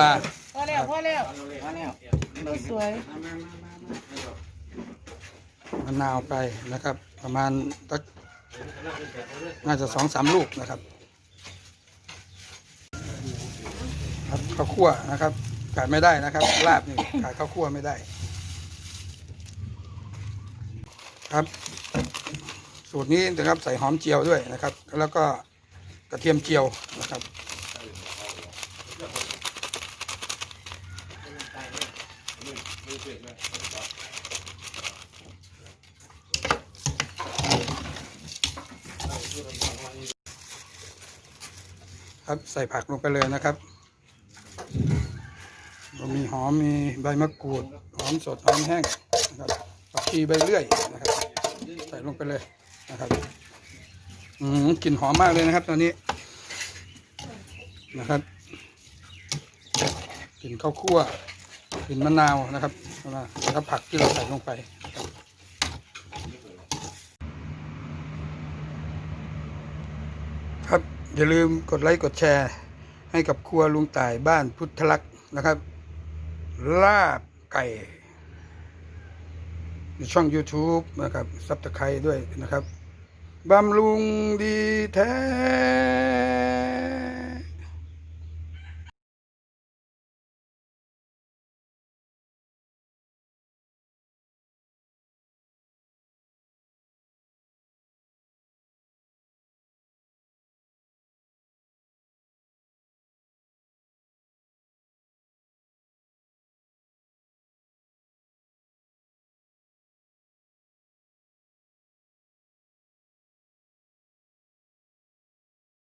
ลา พอแล้วพอแล้วพอแล้วสวยมะนาวไปนะครับ ประมาณสักน่าจะสองสามลูกนะครับครับข้าวคั่วนะครับขาดไม่ได้นะครับลาบนี่ขาดข้าวคั่วไม่ได้ ครับ สูตรนี้นะครับใส่หอมเจียวด้วยนะครับ แล้วก็กระเทียมเจียวนะครับ ครับใส่ผักลงไปเลยนะครับเรามีหอมมีใบมะกรูดหอมสดหอมแห้งนะครับผักชีใบเลื่อยนะครับ ใส่ลงไปเลยนะครับอืมกลิ่นหอมมากเลยนะครับ ตอนนี้นะครับกลิ่นข้าวคั่ว กลิ่นมะนาวนะครับแล้วก็ผักที่เราใส่ลงไปครับอย่าลืมกดไลค์กดแชร์ ให้กับครัวลุงต่ายบ้านพุทธลักษ์นะครับ ลาบไก่ ในช่อง YouTube นะครับซับตะไคร้ด้วยนะครับบำรุงดีแท้